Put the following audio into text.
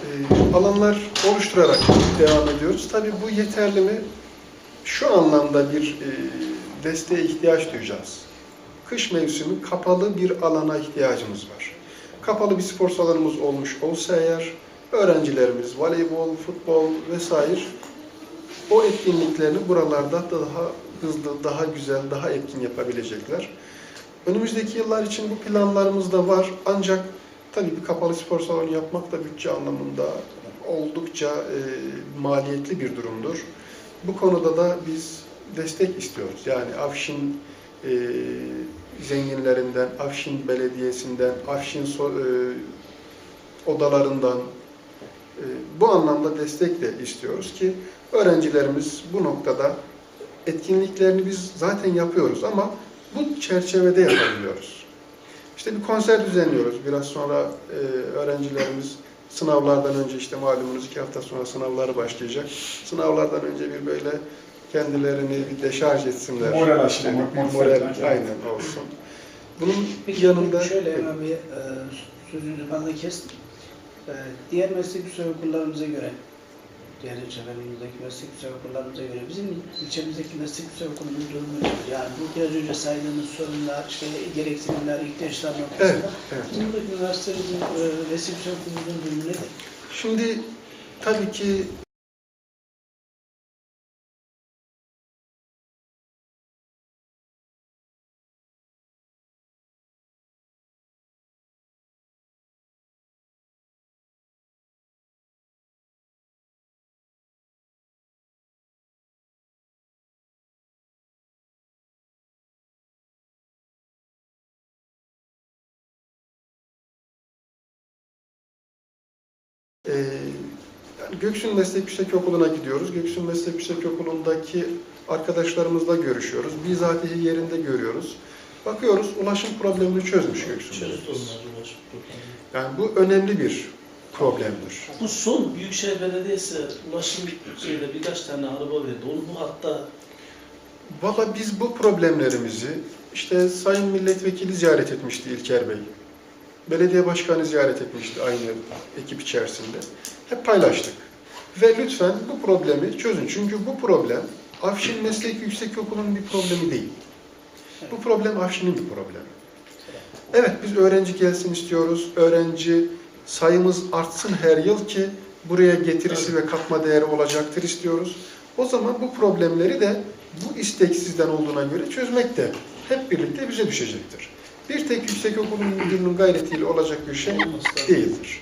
e, alanlar oluşturarak devam ediyoruz. Tabii bu yeterli mi? Şu anlamda bir e, desteğe ihtiyaç duyacağız. Kış mevsimi kapalı bir alana ihtiyacımız var. Kapalı bir spor salonumuz olmuş olsa eğer öğrencilerimiz voleybol, futbol vesaire o etkinliklerini buralarda da daha hızlı, daha güzel, daha etkin yapabilecekler. Önümüzdeki yıllar için bu planlarımız da var. Ancak tabii bir kapalı spor salonu yapmak da bütçe anlamında oldukça e, maliyetli bir durumdur. Bu konuda da biz destek istiyoruz. Yani Afşin e, zenginlerinden, Afşin Belediyesi'nden, Afşin so- e, odalarından e, bu anlamda destek de istiyoruz ki öğrencilerimiz bu noktada etkinliklerini biz zaten yapıyoruz ama bu çerçevede yapabiliyoruz. İşte bir konser düzenliyoruz. Biraz sonra e, öğrencilerimiz sınavlardan önce işte malumunuz iki hafta sonra sınavları başlayacak. Sınavlardan önce bir böyle kendilerini bir deşarj etsinler. Moral aşılamak, Bir moral aynen olsun. Bunun Peki yanında şöyle hemen bir e, sözünüzü fazla kestim. E, diğer meslek okullarımıza göre, diğer ilçelerimizdeki meslek yüksek okullarımıza göre bizim ilçemizdeki meslek yüksek okulumuz durumu nedir? Yani bu biraz önce saydığınız sorunlar, işte gereksinimler, ihtiyaçlar noktasında. Evet, evet. Bizim buradaki üniversitemizin, e, meslek yüksek okulumuzun durumu nedir? Şimdi tabii ki Ee, yani Göksun Meslek Yüksek Okulu'na gidiyoruz. Göksun Meslek Yüksek Okulu'ndaki arkadaşlarımızla görüşüyoruz. Bizatihi yerinde görüyoruz. Bakıyoruz ulaşım problemini çözmüş Göksun. Yani bu önemli bir problemdir. Bu son Büyükşehir Belediyesi ulaşım şeyde birkaç tane araba verdi. Onu bu hatta Valla biz bu problemlerimizi işte Sayın Milletvekili ziyaret etmişti İlker Bey. Belediye Başkanı ziyaret etmişti aynı ekip içerisinde. Hep paylaştık. Ve lütfen bu problemi çözün. Çünkü bu problem Afşin Meslek Yüksekokulu'nun bir problemi değil. Bu problem Afşin'in bir problemi. Evet biz öğrenci gelsin istiyoruz. Öğrenci sayımız artsın her yıl ki buraya getirisi ve katma değeri olacaktır istiyoruz. O zaman bu problemleri de bu istek sizden olduğuna göre çözmek de hep birlikte bize düşecektir. Bir tek yüksekokulun müdürünün gayretiyle olacak bir şey değildir.